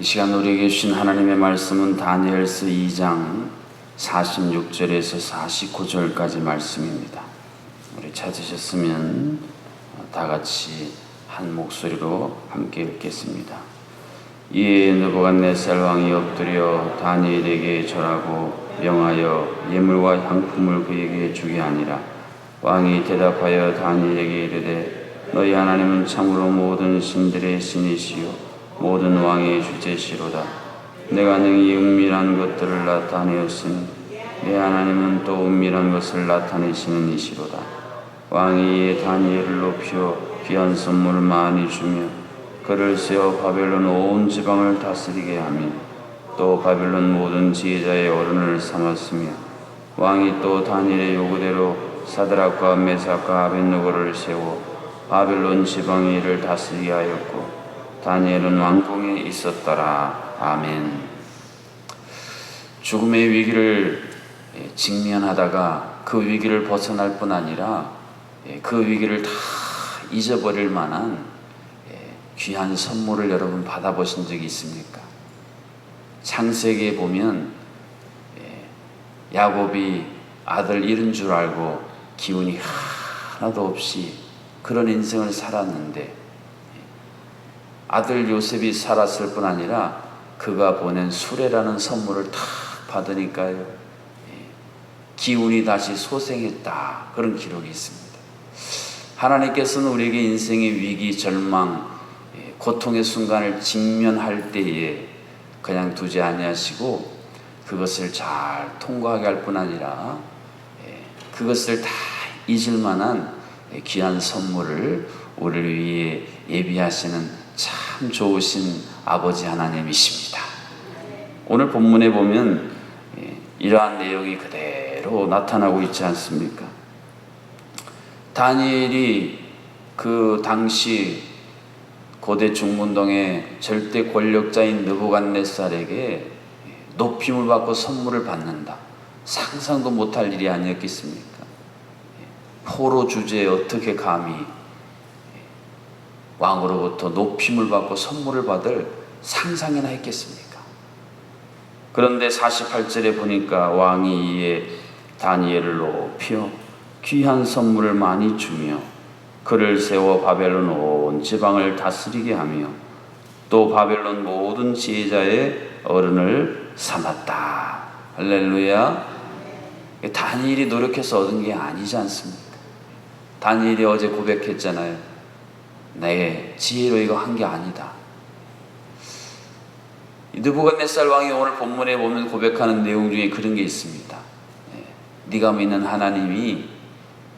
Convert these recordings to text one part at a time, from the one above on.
이 시간 우리에게 주신 하나님의 말씀은 다니엘서 2장 46절에서 49절까지 말씀입니다. 우리 찾으셨으면 다 같이 한 목소리로 함께 읽겠습니다. 이에 느부갓네살 왕이 엎드려 다니엘에게 절하고 명하여 예물과 향품을 그에게 주게 하니라. 왕이 대답하여 다니엘에게 이르되 너희 하나님은 참으로 모든 신들의 신이시요 모든 왕의 주제시로다. 내가 능히 은밀한 것들을 나타내었으니 내 하나님은 또 은밀한 것을 나타내시는 이시로다. 왕이 다니엘을 높여 귀한 선물을 많이 주며 그를 세워 바벨론 온 지방을 다스리게 하며 또 바벨론 모든 지혜자의 어른을 삼았으며 왕이 또 다니엘의 요구대로 사드락과 메삭과 아벤노고를 세워 바벨론 지방의 일을 다스리게 하였고 다니엘은 왕궁에 있었더라. 아멘. 죽음의 위기를 직면하다가 그 위기를 벗어날 뿐 아니라 그 위기를 다 잊어버릴 만한 귀한 선물을 여러분 받아보신 적이 있습니까? 창세기에 보면 야곱이 아들 잃은 줄 알고 기운이 하나도 없이 그런 인생을 살았는데 아들 요셉이 살았을 뿐 아니라 그가 보낸 수레라는 선물을 다 받으니까요 기운이 다시 소생했다 그런 기록이 있습니다. 하나님께서는 우리에게 인생의 위기, 절망, 고통의 순간을 직면할 때에 그냥 두지 아니하시고 그것을 잘 통과하게 할 뿐 아니라 그것을 다 잊을 만한 귀한 선물을 우리를 위해 예비하시는 참 좋으신 아버지 하나님이십니다. 오늘 본문에 보면 이러한 내용이 그대로 나타나고 있지 않습니까? 다니엘이 그 당시 고대 중문동의 절대 권력자인 느부갓네살에게 높임을 받고 선물을 받는다. 상상도 못할 일이 아니었겠습니까? 포로 주제에 어떻게 감히 왕으로부터 높임을 받고 선물을 받을 상상이나 했겠습니까? 그런데 48절에 보니까 왕이 이에 다니엘을 높여 귀한 선물을 많이 주며 그를 세워 바벨론 온 지방을 다스리게 하며 또 바벨론 모든 지혜자의 어른을 삼았다. 할렐루야. 다니엘이 노력해서 얻은 게 아니지 않습니까? 다니엘이 어제 고백했잖아요. 내 지혜로 이거 한 게 아니다. 느부갓네살 왕이 오늘 본문에 보면 고백하는 내용 중에 그런 게 있습니다. 네가 믿는 하나님이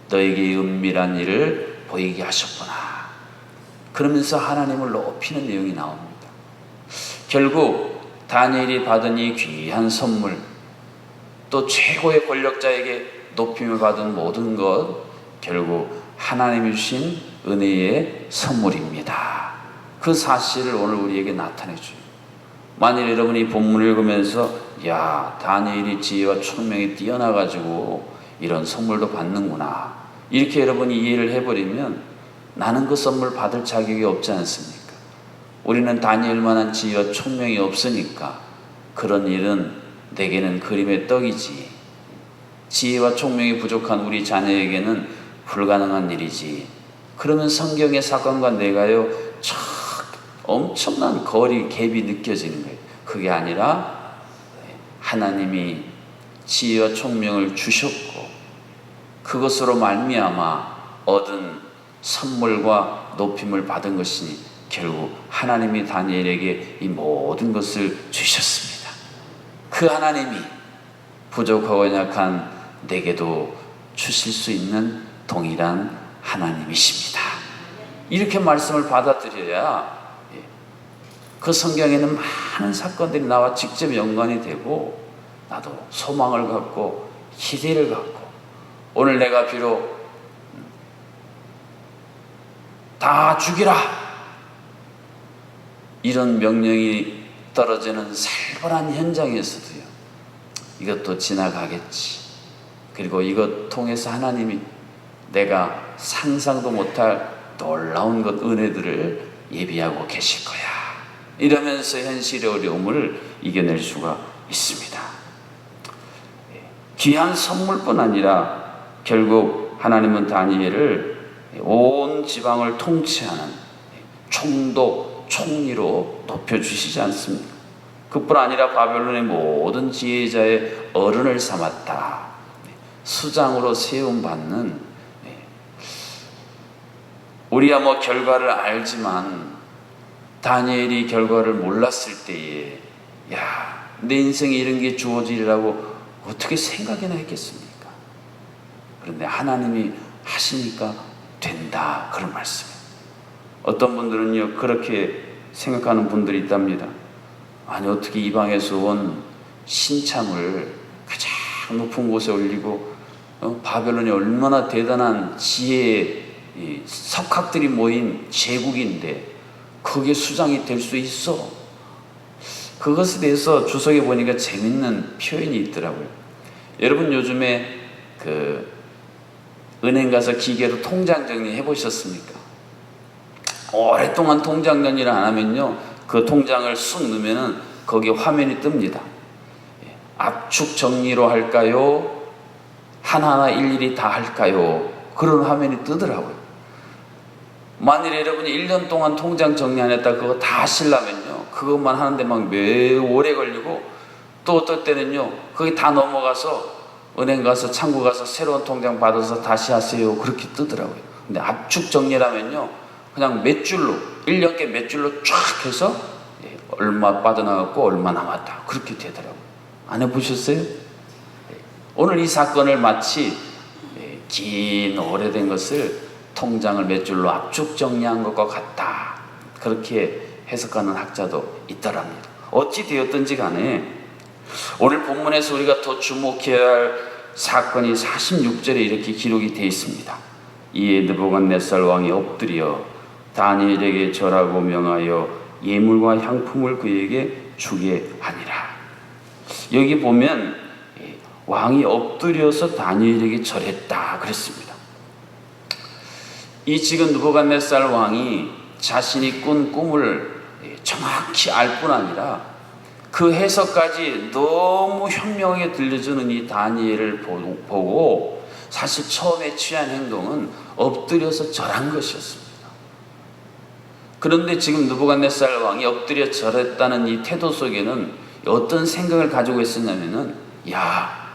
너에게 은밀한 일을 보이게 하셨구나. 그러면서 하나님을 높이는 내용이 나옵니다. 결국 다니엘이 받은 이 귀한 선물, 또 최고의 권력자에게 높임을 받은 모든 것, 결국 하나님이 주신 은혜의 선물입니다. 그 사실을 오늘 우리에게 나타내 줘요. 만일 여러분이 본문을 읽으면서 야 다니엘이 지혜와 총명이 뛰어나가지고 이런 선물도 받는구나 이렇게 여러분이 이해를 해버리면 나는 그 선물 받을 자격이 없지 않습니까? 우리는 다니엘만한 지혜와 총명이 없으니까 그런 일은 내게는 그림의 떡이지 지혜와 총명이 부족한 우리 자녀에게는 불가능한 일이지 그러면 성경의 사건과 내가요 참 엄청난 거리 갭이 느껴지는 거예요. 그게 아니라 하나님이 지혜와 총명을 주셨고 그것으로 말미암아 얻은 선물과 높임을 받은 것이니 결국 하나님이 다니엘에게 이 모든 것을 주셨습니다. 그 하나님이 부족하고 약한 내게도 주실 수 있는 동일한 하나님이십니다. 이렇게 말씀을 받아들여야 그 성경에는 많은 사건들이 나와 직접 연관이 되고 나도 소망을 갖고 기대를 갖고 오늘 내가 비록 다 죽이라 이런 명령이 떨어지는 살벌한 현장에서도요 이것도 지나가겠지 그리고 이것 통해서 하나님이 내가 상상도 못할 놀라운 것 은혜들을 예비하고 계실 거야 이러면서 현실의 어려움을 이겨낼 수가 있습니다. 귀한 선물뿐 아니라 결국 하나님은 다니엘을 온 지방을 통치하는 총독, 총리로 높여주시지 않습니까? 그뿐 아니라 바벨론의 모든 지혜자의 어른을 삼았다. 수장으로 세움받는 우리야 뭐 결과를 알지만 다니엘이 결과를 몰랐을 때에 야, 내 인생에 이런 게 주어지리라고 어떻게 생각이나 했겠습니까? 그런데 하나님이 하시니까 된다. 그런 말씀이에요. 어떤 분들은요, 그렇게 생각하는 분들이 있답니다. 아니, 어떻게 이방에서 온 신참을 가장 높은 곳에 올리고, 어, 바벨론이 얼마나 대단한 지혜의 이 석학들이 모인 제국인데, 그게 수장이 될 수 있어? 그것에 대해서 주석에 보니까 재밌는 표현이 있더라고요. 여러분 요즘에 그 은행 가서 기계로 통장 정리 해보셨습니까? 오랫동안 통장 정리를 안 하면요, 그 통장을 쑥 넣으면은 거기에 화면이 뜹니다. 예, 압축 정리로 할까요? 하나하나 일일이 다 할까요? 그런 화면이 뜨더라고요. 만일 여러분이 1년 동안 통장 정리 안 했다 그거 다 하시려면요. 그것만 하는데 막 매우 오래 걸리고 또 어떨 때는요. 거기 다 넘어가서 은행 가서 창구 가서 새로운 통장 받아서 다시 하세요. 그렇게 뜨더라고요. 근데 압축 정리라면요. 그냥 몇 줄로 1년께 몇 줄로 쫙 해서 예, 얼마 빠져나갔고 얼마 남았다. 그렇게 되더라고요. 안 해보셨어요? 예. 오늘 이 사건을 마치 예, 긴 오래된 것을 통장을 몇 줄로 압축 정리한 것과 같다. 그렇게 해석하는 학자도 있더랍니다. 어찌 되었든지 간에 오늘 본문에서 우리가 더 주목해야 할 사건이 46절에 이렇게 기록이 되어 있습니다. 이에 느부갓네살 왕이 엎드려 다니엘에게 절하고 명하여 예물과 향품을 그에게 주게 하니라. 여기 보면 왕이 엎드려서 다니엘에게 절했다 그랬습니다. 이 지금 느부갓네살 왕이 자신이 꾼 꿈을 정확히 알 뿐 아니라 그 해석까지 너무 현명하게 들려주는 이 다니엘을 보고 사실 처음에 취한 행동은 엎드려서 절한 것이었습니다. 그런데 지금 느부갓네살 왕이 엎드려 절했다는 이 태도 속에는 어떤 생각을 가지고 있었냐면은 야,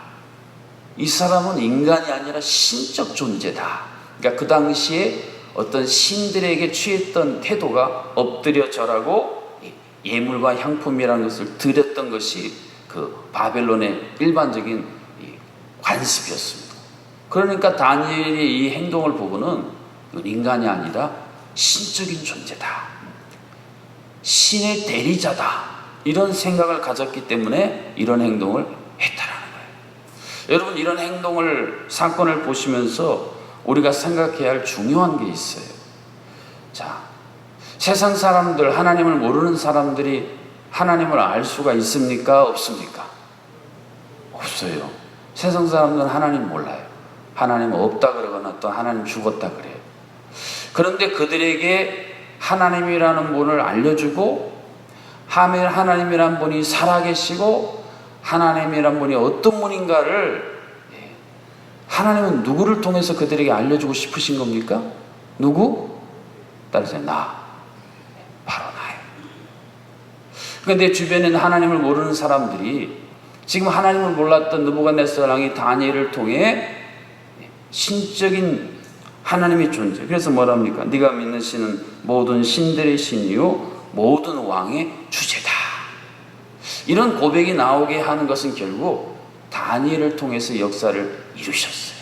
이 사람은 인간이 아니라 신적 존재다. 그러니까 그 당시에 어떤 신들에게 취했던 태도가 엎드려 절하고 예물과 향품이라는 것을 드렸던 것이 그 바벨론의 일반적인 관습이었습니다. 그러니까 다니엘의 이 행동을 보고는 인간이 아니라 신적인 존재다. 신의 대리자다. 이런 생각을 가졌기 때문에 이런 행동을 했다라는 거예요. 여러분 이런 행동을 사건을 보시면서 우리가 생각해야 할 중요한 게 있어요. 자, 세상 사람들, 하나님을 모르는 사람들이 하나님을 알 수가 있습니까? 없습니까? 없어요. 세상 사람들은 하나님 몰라요. 하나님 없다 그러거나 또 하나님 죽었다 그래요. 그런데 그들에게 하나님이라는 분을 알려주고 하나님이란 분이 살아계시고 하나님이란 분이 어떤 분인가를 하나님은 누구를 통해서 그들에게 알려주고 싶으신 겁니까? 누구? 따라서 나. 바로 나예요. 그런데 주변에는 하나님을 모르는 사람들이 지금 하나님을 몰랐던 느부갓네살 왕이 다니엘을 통해 신적인 하나님의 존재. 그래서 뭐랍니까? 네가 믿는 신은 모든 신들의 신이요 모든 왕의 주제다. 이런 고백이 나오게 하는 것은 결국 다니엘을 통해서 역사를 이루셨어요.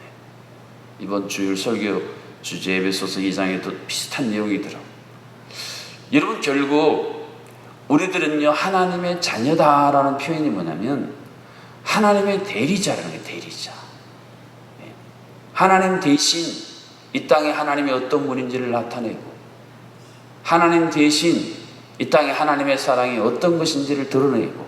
네. 이번 주일 설교 주제 에베소서 2장에도 비슷한 내용이더라고요. 여러분 결국 우리들은요 하나님의 자녀다라는 표현이 뭐냐면 하나님의 대리자라는 게 대리자. 네. 하나님 대신 이 땅에 하나님이 어떤 분인지를 나타내고 하나님 대신 이 땅에 하나님의 사랑이 어떤 것인지를 드러내고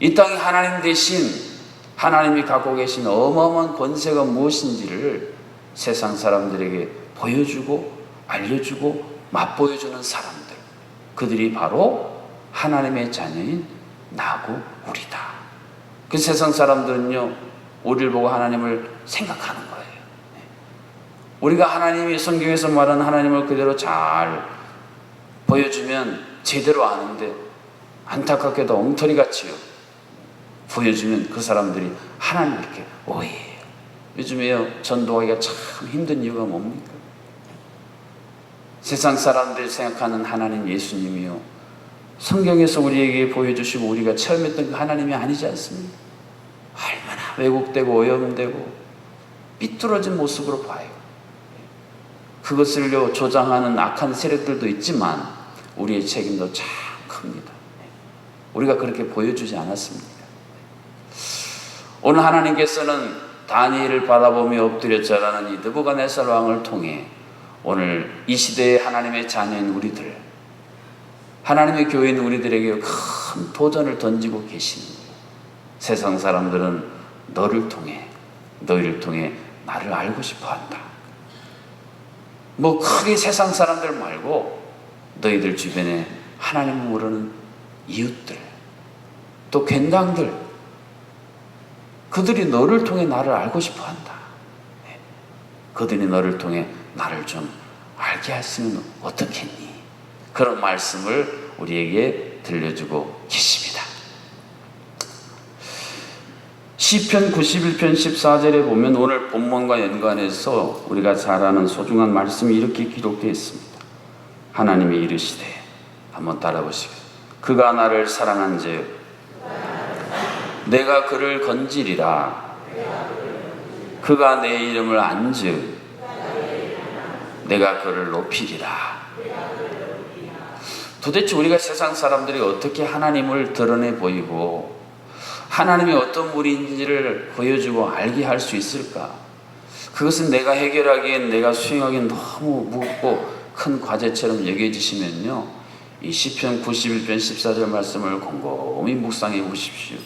이 땅에 하나님 대신 하나님이 갖고 계신 어마어마한 권세가 무엇인지를 세상 사람들에게 보여주고 알려주고 맛보여주는 사람들. 그들이 바로 하나님의 자녀인 나고 우리다. 그 세상 사람들은요, 우리를 보고 하나님을 생각하는 거예요. 우리가 하나님이 성경에서 말하는 하나님을 그대로 잘 보여주면 제대로 아는데 안타깝게도 엉터리 같이요. 보여주면 그 사람들이 이렇게 오해해요. 요즘에요, 전도하기가 참 힘든 이유가 뭡니까? 세상 사람들이 생각하는 하나님 예수님이요. 성경에서 우리에게 보여주시고 우리가 체험했던 그 하나님이 아니지 않습니까? 얼마나 왜곡되고 오염되고 삐뚤어진 모습으로 봐요. 그것을요 조장하는 악한 세력들도 있지만 우리의 책임도 참 큽니다. 우리가 그렇게 보여주지 않았습니까? 오늘 하나님께서는 다니엘을 바라보며 엎드려 자라는 이 느부갓네살 왕을 통해 오늘 이 시대의 하나님의 자녀인 우리들, 하나님의 교회인 우리들에게 큰 도전을 던지고 계십니다. 세상 사람들은 너를 통해, 너희를 통해 나를 알고 싶어 한다. 뭐 크게 세상 사람들 말고 너희들 주변에 하나님을 모르는 이웃들, 또 괜당들, 그들이 너를 통해 나를 알고 싶어 한다. 네. 그들이 너를 통해 나를 좀 알게 했으면 어떻겠니? 그런 말씀을 우리에게 들려주고 계십니다. 시편 91편 14절에 보면 오늘 본문과 연관해서 우리가 잘 아는 소중한 말씀이 이렇게 기록되어 있습니다. 하나님이 이르시되 한번 따라 보시고 그가 나를 사랑한 즉 내가 그를 건지리라 그가 내 이름을 안즉 내가 그를 높이리라 도대체 우리가 세상 사람들이 어떻게 하나님을 드러내 보이고 하나님이 어떤 분인지를 보여주고 알게 할 수 있을까? 그것은 내가 해결하기엔 내가 수행하기엔 너무 무겁고 큰 과제처럼 여겨지시면요. 이 시편 91편 14절 말씀을 곰곰이 묵상해 보십시오.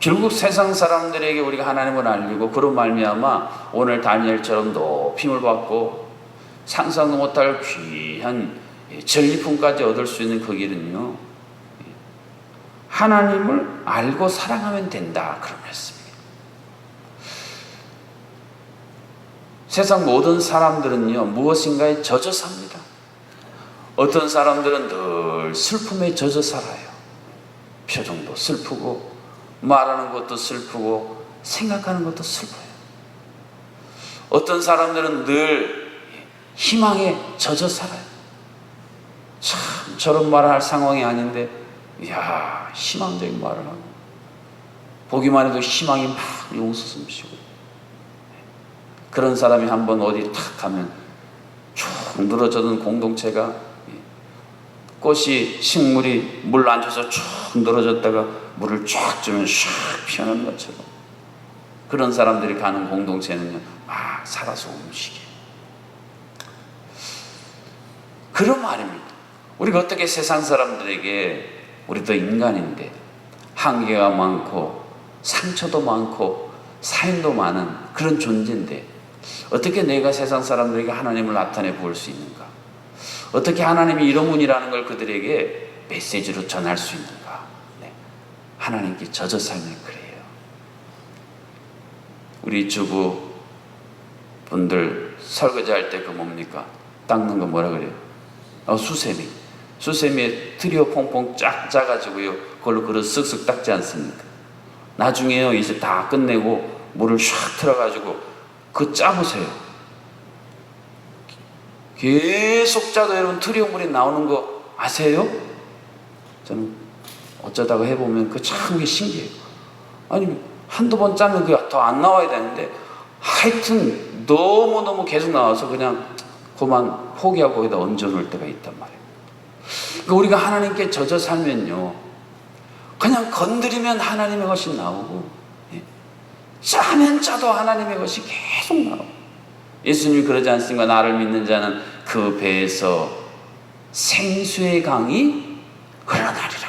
결국 세상 사람들에게 우리가 하나님을 알리고 그런 말미암아 오늘 다니엘처럼 높임을 받고 상상도 못할 귀한 전리품까지 얻을 수 있는 그 길은요. 하나님을 알고 사랑하면 된다 그런 말씀이에요. 세상 모든 사람들은요 무엇인가에 젖어 삽니다. 어떤 사람들은 늘 슬픔에 젖어 살아요. 표정도 슬프고 말하는 것도 슬프고 생각하는 것도 슬퍼요. 어떤 사람들은 늘 희망에 젖어 살아요. 참 저런 말을 할 상황이 아닌데 이야 희망적인 말을 하고 보기만 해도 희망이 막 용솟음시고 그런 사람이 한번 어디 탁 가면 쭉 늘어져든 공동체가 꽃이 식물이 물안 줘서 쭉 늘어졌다가 물을 쫙 주면 샥 피어나는 것처럼 그런 사람들이 가는 공동체는요 막 살아서 움직여요 그런 말입니다 우리가 어떻게 세상 사람들에게 우리도 인간인데 한계가 많고 상처도 많고 사인도 많은 그런 존재인데 어떻게 내가 세상 사람들에게 하나님을 나타내 보일 수 있는가? 어떻게 하나님이 이런 분이라는 걸 그들에게 메시지로 전할 수 있는가? 네. 하나님께 젖어 살면 그래요. 우리 주부 분들 설거지 할 때 그 뭡니까? 닦는 거 뭐라 그래요? 어, 수세미. 수세미에 트리오 퐁퐁 쫙 짜가지고요. 그걸로 그릇 쓱쓱 닦지 않습니까? 나중에요. 이제 다 끝내고 물을 샥 틀어가지고 그 짜보세요. 계속 짜도 여러분 트리오 물이 나오는 거 아세요? 저는 어쩌다가 해보면 그 참 게 신기해요. 아니, 한두 번 짜면 그게 더안 나와야 되는데 하여튼 너무너무 계속 나와서 그냥 그만 포기하고 거기다 얹어 놓을 때가 있단 말이에요. 그러니까 우리가 하나님께 젖어 살면요. 그냥 건드리면 하나님의 것이 나오고 예. 짜면 짜도 하나님의 것이 계속 나오고 예수님이 그러지 않습니까? 나를 믿는 자는 그 배에서 생수의 강이 흘러나리라.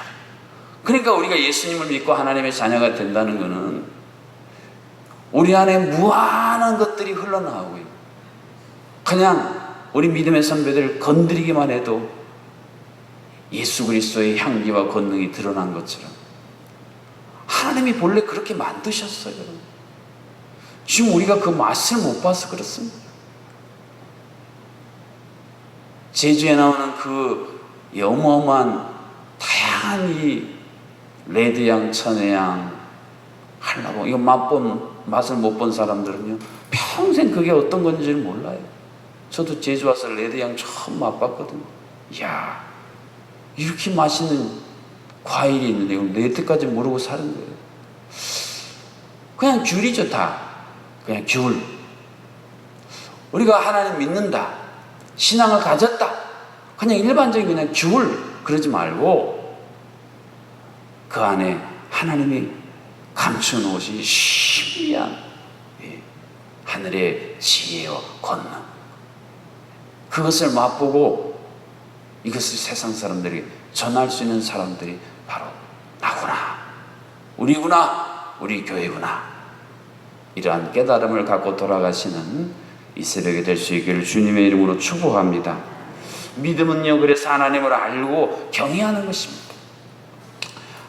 그러니까 우리가 예수님을 믿고 하나님의 자녀가 된다는 것은 우리 안에 무한한 것들이 흘러나오고요. 그냥 우리 믿음의 선배들 건드리기만 해도 예수 그리스도의 향기와 권능이 드러난 것처럼 하나님이 본래 그렇게 만드셨어요. 지금 우리가 그 맛을 못 봐서 그렇습니다. 제주에 나오는 그 어마어마한 다양한 이 레드양, 천혜양, 한라봉 이거 맛본 맛을 못 본 사람들은요 평생 그게 어떤 건지 몰라요. 저도 제주 와서 레드양 처음 맛봤거든요. 이야 이렇게 맛있는 과일이 있는데 이걸 레드까지 모르고 사는 거예요. 그냥 귤이죠 다. 그냥 귤. 우리가 하나님 믿는다. 신앙을 가졌다. 그냥 일반적인 그냥 귤 그러지 말고 그 안에 하나님이 감추는 것이 신비한 예, 하늘의 지혜와 권능. 그것을 맛보고 이것을 세상 사람들이 전할 수 있는 사람들이 바로 나구나. 우리구나. 우리 교회구나. 이러한 깨달음을 갖고 돌아가시는 이 새벽이 될 수 있기를 주님의 이름으로 축복합니다. 믿음은요, 그래서 하나님을 알고 경외하는 것입니다.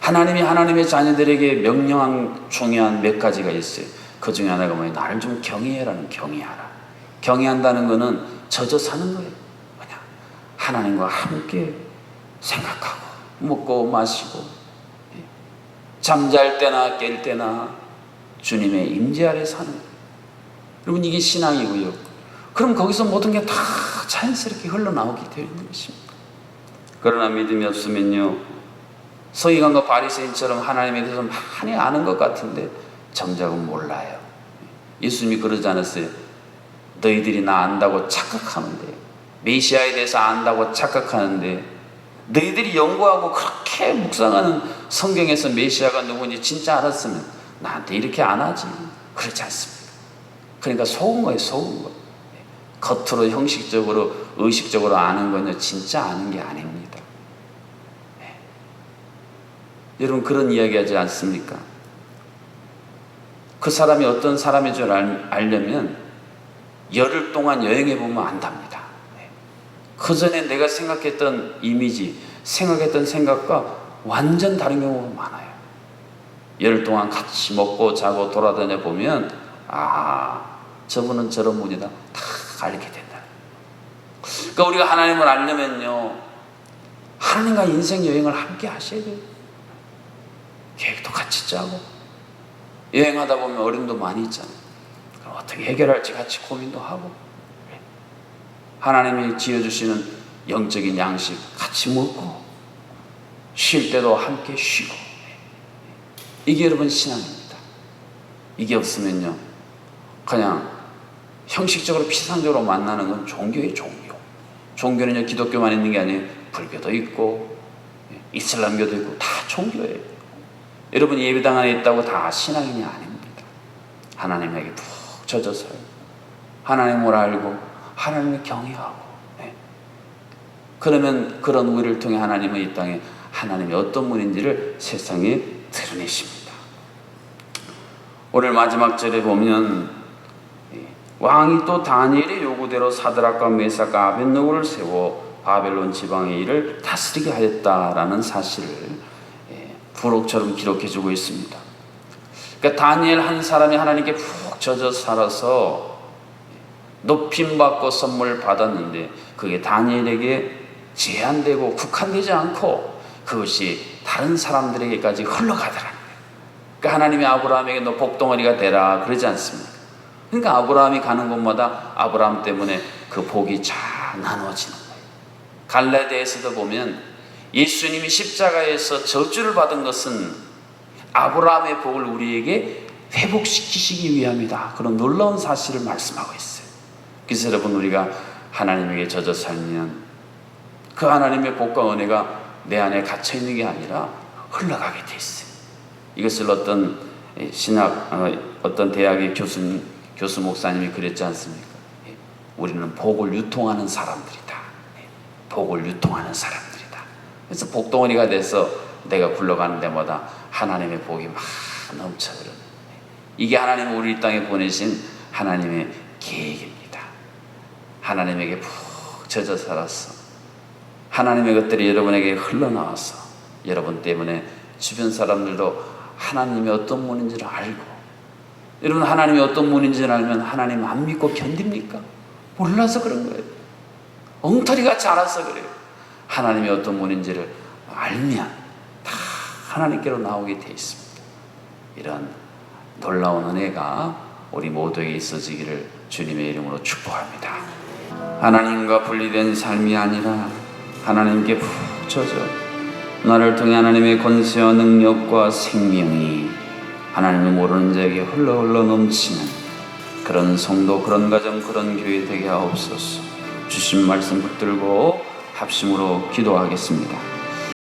하나님이 하나님의 자녀들에게 명령한 중요한 몇 가지가 있어요. 그 중에 하나가 뭐예요? 나를 좀 경외해라는 경외하라. 경외한다는 것은 젖어 사는 거예요. 뭐냐? 하나님과 함께 생각하고 먹고 마시고 예. 잠잘 때나 깰 때나 주님의 임재 아래 사는. 여러분 이게 신앙이고요. 그럼 거기서 모든 게 다 자연스럽게 흘러나오게 되어 있는 것입니다. 그러나 믿음이 없으면요. 서기관과 바리새인처럼 하나님에 대해서 많이 아는 것 같은데 정작은 몰라요. 예수님이 그러지 않았어요. 너희들이 나 안다고 착각하는데 메시아에 대해서 안다고 착각하는데 너희들이 연구하고 그렇게 묵상하는 성경에서 메시아가 누구인지 진짜 알았으면 나한테 이렇게 안 하지. 그렇지 않습니다. 그러니까 속은 거예요, 속은 거. 겉으로 형식적으로 의식적으로 아는 건요 진짜 아는 게 아닙니다. 네. 여러분 그런 이야기 하지 않습니까? 그 사람이 어떤 사람인 줄 알, 알려면 열흘 동안 여행해 보면 안답니다. 네. 그 전에 내가 생각했던 이미지, 생각했던 생각과 완전 다른 경우가 많아요. 열흘 동안 같이 먹고 자고 돌아다녀 보면 아 저분은 저런 분이다 다 알게 된다. 그러니까 우리가 하나님을 알려면요 하나님과 인생 여행을 함께 하셔야 돼요. 계획도 같이 짜고 여행하다 보면 어려움도 많이 있잖아요. 그럼 어떻게 해결할지 같이 고민도 하고 하나님이 지어주시는 영적인 양식 같이 먹고 쉴 때도 함께 쉬고 이게 여러분 신앙입니다. 이게 없으면요 그냥 형식적으로 피상적으로 만나는 건 종교의 종교. 종교는요 기독교만 있는 게 아니에요. 불교도 있고 이슬람교도 있고 다 종교예요. 여러분 예배당 안에 있다고 다 신앙인이 아닙니다. 하나님에게 푹 젖어서요. 하나님을 알고 하나님을 경외하고 네. 그러면 그런 우리를 통해 하나님은 이 땅에 하나님이 어떤 분인지를 세상에 드러내십니다. 오늘 마지막 절에 보면 왕이 또 다니엘의 요구대로 사드락과 메사가 아벤노고를 세워 바벨론 지방의 일을 다스리게 하였다라는 사실을 부록처럼 기록해주고 있습니다. 그러니까 다니엘 한 사람이 하나님께 푹 젖어 살아서 높임 받고 선물 받았는데 그게 다니엘에게 제한되고 국한되지 않고 그것이 다른 사람들에게까지 흘러가더라는 거예요. 그러니까 하나님이 아브라함에게 너 복덩어리가 되라 그러지 않습니까? 그러니까 아브라함이 가는 곳마다 아브라함 때문에 그 복이 잘 나누어지는 거예요. 갈라디아에서도 보면 예수님이 십자가에서 저주를 받은 것은 아브라함의 복을 우리에게 회복시키시기 위함이다. 그런 놀라운 사실을 말씀하고 있어요. 그래서 여러분 우리가 하나님에게 젖어 살면 그 하나님의 복과 은혜가 내 안에 갇혀 있는 게 아니라 흘러가게 돼 있어요. 이것을 어떤 신학 어떤 대학의 교수님 교수 목사님이 그랬지 않습니까? 우리는 복을 유통하는 사람들이다. 복을 유통하는 사람들이다. 그래서 복덩어리가 돼서 내가 굴러가는 데마다 하나님의 복이 막 넘쳐흐르는 이게 하나님 우리 땅에 보내신 하나님의 계획입니다. 하나님에게 푹 젖어 살았어. 하나님의 것들이 여러분에게 흘러나와서 여러분 때문에 주변 사람들도 하나님이 어떤 분인지를 알고 여러분 하나님이 어떤 분인지를 알면 하나님 안 믿고 견딥니까? 몰라서 그런 거예요. 엉터리 같이 알아서 그래요. 하나님이 어떤 분인지를 알면 다 하나님께로 나오게 돼 있습니다. 이런 놀라운 은혜가 우리 모두에게 있어지기를 주님의 이름으로 축복합니다. 하나님과 분리된 삶이 아니라 하나님께 푹 젖어 나를 통해 하나님의 권세와 능력과 생명이 하나님을 모르는 자에게 흘러 흘러 넘치는 그런 성도, 그런 가정, 그런 교회 되게 하옵소서. 주신 말씀 붙들고 합심으로 기도하겠습니다.